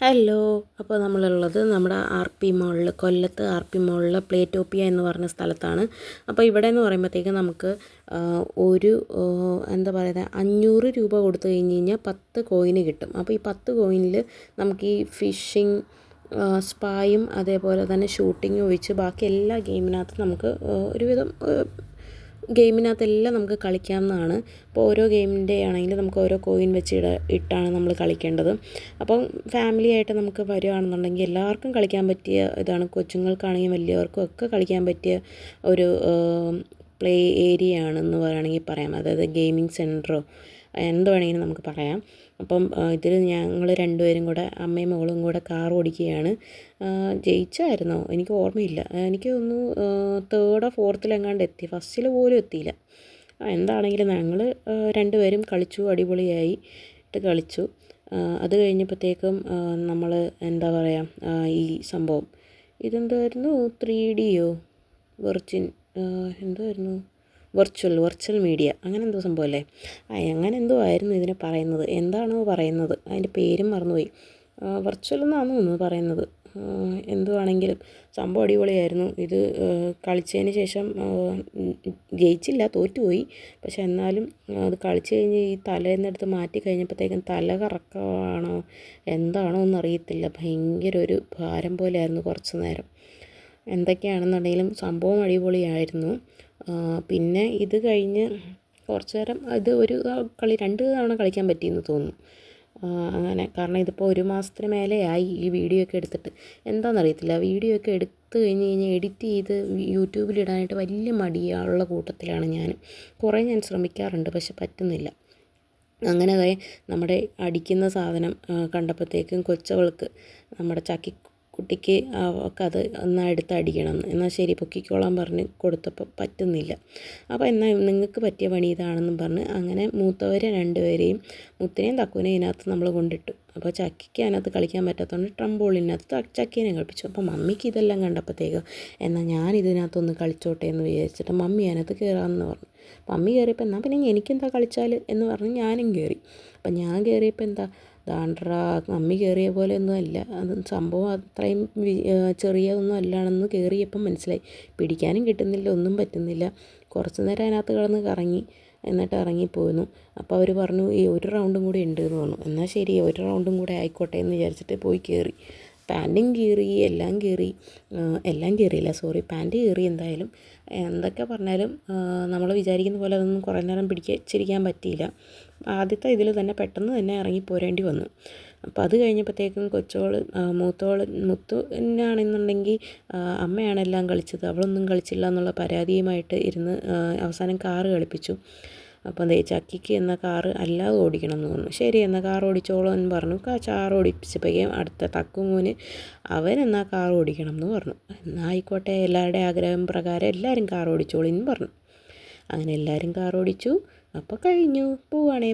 Hello അപ്പോൾ നമ്മളുള്ളത് നമ്മുടെ ആർ പി മോളിൽ കൊല്ലത്ത് ആർ പി മോളിൽ പ്ലേറ്റോപ്പിയ എന്ന് പറഞ്ഞ സ്ഥലത്താണ്. അപ്പോൾ ഇവിടെ എന്ന് പറയുമ്പോഴത്തേക്ക് നമുക്ക് ഒരു എന്താ പറയുക അഞ്ഞൂറ് രൂപ കൊടുത്തു കഴിഞ്ഞ് കഴിഞ്ഞാൽ പത്ത് കോയിന് കിട്ടും. അപ്പോൾ ഈ പത്ത് കോയിനിൽ നമുക്ക് ഈ ഫിഷിംഗ് സ്പായും അതേപോലെ തന്നെ ഷൂട്ടിങ്ങും ഒഴിച്ച് ബാക്കി എല്ലാ ഗെയിമിനകത്തും നമുക്ക് ഒരുവിധം ഗെയിമിനകത്തെല്ലാം നമുക്ക് കളിക്കാവുന്നതാണ്. അപ്പോൾ ഓരോ ഗെയിമിന്റെ ആണെങ്കിൽ നമുക്ക് ഓരോ കോയിൻ വെച്ച് ഇട ഇട്ടാണ് നമ്മൾ കളിക്കേണ്ടത്. അപ്പം ഫാമിലി ആയിട്ട് നമുക്ക് വരികയാണെന്നുണ്ടെങ്കിൽ എല്ലാവർക്കും കളിക്കാൻ പറ്റിയ ഇതാണ്. കൊച്ചുങ്ങൾക്കാണെങ്കിലും വലിയവർക്കും ഒക്കെ കളിക്കാൻ പറ്റിയ ഒരു പ്ലേ ഏരിയ ആണെന്ന് പറയുകയാണെങ്കിൽ പറയാം. അതായത് ഗെയിമിംഗ് സെന്ററോ എന്ത് വേണമെങ്കിലും നമുക്ക് പറയാം. അപ്പം ഇതിൽ ഞങ്ങൾ രണ്ടുപേരും കൂടെ അമ്മയും മകളും കൂടെ കാർ ഓടിക്കുകയാണ്. ജയിച്ചായിരുന്നോ? എനിക്ക് ഓർമ്മയില്ല. എനിക്ക് ഒന്ന് തേർഡോ ഫോർത്തിലെങ്ങാണ്ട് എത്തി. ഫസ്റ്റിൽ പോലും എത്തിയില്ല. എന്താണെങ്കിലും ഞങ്ങൾ രണ്ടുപേരും കളിച്ചു അടിപൊളിയായി. കളിച്ചു. അത് കഴിഞ്ഞപ്പോഴത്തേക്കും നമ്മൾ എന്താ പറയുക ഈ സംഭവം. ഇതെന്തായിരുന്നു? ത്രീ ഡിയോ വെർജിൻ എന്തായിരുന്നു? വെർച്വൽ വെർച്വൽ മീഡിയ അങ്ങനെ എന്തോ സംഭവമല്ലേ? ആ അങ്ങനെ എന്തോ ആയിരുന്നു ഇതിനെ പറയുന്നത്. എന്താണോ പറയുന്നത്? അതിന്റെ പേരും മറന്നുപോയി. വെർച്വൽ എന്നാണ് തോന്നുന്നു പറയുന്നത്. എന്തുവാണെങ്കിലും സംഭവം അടിപൊളിയായിരുന്നു. ഇത് കളിച്ചതിന് ശേഷം ജയിച്ചില്ല തോറ്റുപോയി. പക്ഷെ എന്നാലും അത് കളിച്ച് കഴിഞ്ഞ് ഈ തലേന്നെടുത്ത് മാറ്റി കഴിഞ്ഞപ്പോഴത്തേക്കും തല കറക്കമാണോ എന്താണോ എന്നറിയത്തില്ല. ഭയങ്കര ഒരു ഭാരം പോലെയായിരുന്നു കുറച്ച് നേരം. എന്തൊക്കെയാണെന്നുണ്ടെങ്കിലും സംഭവം അടിപൊളിയായിരുന്നു. പിന്നെ ഇത് കഴിഞ്ഞ് കുറച്ച് നേരം ഇത് ഒരു കളി രണ്ട് തവണ കളിക്കാൻ പറ്റിയെന്ന് തോന്നുന്നു. അങ്ങനെ കാരണം ഇതിപ്പോൾ ഒരു മാസത്തിന് മേലെയായി ഈ വീഡിയോ ഒക്കെ എടുത്തിട്ട്. എന്താണെന്നറിയത്തില്ല വീഡിയോ ഒക്കെ എടുത്ത് കഴിഞ്ഞ് കഴിഞ്ഞാൽ എഡിറ്റ് ചെയ്ത് യൂട്യൂബിൽ ഇടാനായിട്ട് വലിയ മടിയുള്ള കൂട്ടത്തിലാണ് ഞാൻ കുറേ ഞാൻ ശ്രമിക്കാറുണ്ട് പക്ഷെ പറ്റുന്നില്ല. അങ്ങനെ നമ്മുടെ അടിക്കുന്ന സാധനം കണ്ടപ്പോഴത്തേക്കും കൊച്ചവൾക്ക് നമ്മുടെ എന്നാൽ എടുത്ത് അടിക്കണം. എന്ന് എന്നാൽ ശരി പൊക്കിക്കോളാൻ പറഞ്ഞ് കൊടുത്തപ്പോൾ പറ്റുന്നില്ല. അപ്പോൾ എന്നാൽ നിങ്ങൾക്ക് പറ്റിയ പണി ഇതാണെന്നും പറഞ്ഞ് അങ്ങനെ മൂത്തവരെ രണ്ടുപേരെയും മുത്തിനെയും തക്കുവിനെയും ഇതിനകത്ത് നമ്മൾ കൊണ്ടിട്ടു. അപ്പോൾ ചക്കിക്ക് അതിനകത്ത് കളിക്കാൻ പറ്റാത്തതുകൊണ്ട് ട്രംബോളിനകത്ത് ചക്കീനെ കളിപ്പിച്ചു. അപ്പോൾ മമ്മിക്ക് ഇതെല്ലാം കണ്ടപ്പോഴത്തേക്ക് എന്നാൽ ഞാൻ ഇതിനകത്തൊന്ന് കളിച്ചോട്ടെ എന്ന് വിചാരിച്ചിട്ട് മമ്മി അതിനകത്ത് കയറാമെന്ന് പറഞ്ഞു. മമ്മി കയറിയപ്പോൾ എന്നാൽ പിന്നെ എനിക്കെന്താ കളിച്ചാൽ എന്ന് പറഞ്ഞ് ഞാനും കയറി അപ്പം ഞാൻ കയറിയപ്പോൾ എന്താ ദാണ്ട്രാ അമ്മി കയറിയ പോലെ ഒന്നും അല്ല. അത് സംഭവം അത്രയും ചെറിയ ഒന്നും അല്ലാണെന്ന് കയറിയപ്പം മനസ്സിലായി. പിടിക്കാനും കിട്ടുന്നില്ല ഒന്നും പറ്റുന്നില്ല. കുറച്ച് നേരം അതിനകത്ത് കിടന്ന് കറങ്ങി എന്നിട്ട് ഇറങ്ങിപ്പോയിരുന്നു അപ്പോൾ അവർ പറഞ്ഞു ഈ ഒരു റൗണ്ടും കൂടി ഉണ്ട് എന്ന് പറഞ്ഞു. എന്നാൽ ശരി ഒരു റൗണ്ടും കൂടെ ആയിക്കോട്ടെ എന്ന് വിചാരിച്ചിട്ട് പോയി കയറി പാന്റും കീറി എല്ലാം കീറി എല്ലാം കീറിയില്ല. സോറി പാന്റ് കീറി എന്തായാലും. എന്തൊക്കെ പറഞ്ഞാലും നമ്മൾ വിചാരിക്കുന്ന പോലെ അതൊന്നും കുറേ നേരം പിടിച്ചിരിക്കാൻ പറ്റിയില്ല. ആദ്യത്തെ ഇതിൽ തന്നെ പെട്ടെന്ന് തന്നെ ഇറങ്ങി പോരേണ്ടി വന്നു. അപ്പോൾ അത് കഴിഞ്ഞപ്പോഴത്തേക്കും കൊച്ചോൾ മൂത്തോൾ മുത്തു എന്നാണെന്നുണ്ടെങ്കിൽ അമ്മയാണ് എല്ലാം കളിച്ചത്. അവളൊന്നും കളിച്ചില്ല എന്നുള്ള പരാതിയുമായിട്ട് ഇരുന്ന് അവസാനം കാറ് കളിപ്പിച്ചു. അപ്പോൾ ദേ ചക്കിക്ക് എന്ന കാറ് അല്ലാതെ ഓടിക്കണം എന്ന് പറഞ്ഞു. ശരി എന്നാൽ കാർ ഓടിച്ചോളൂ എന്ന് പറഞ്ഞു. കാർ ഓടിപ്പിച്ചപ്പോഴേക്കും അടുത്ത തക്കുമൂന് അവൻ എന്നാൽ കാർ ഓടിക്കണം എന്ന് പറഞ്ഞു. എന്നാൽ ആയിക്കോട്ടെ എല്ലാവരുടെ ആഗ്രഹം പ്രകാരം എല്ലാവരും കാർ ഓടിച്ചോളൂ എന്ന് പറഞ്ഞു. അങ്ങനെ എല്ലാവരും കാർ ഓടിച്ചു. അപ്പോൾ കഴിഞ്ഞു. ബൈ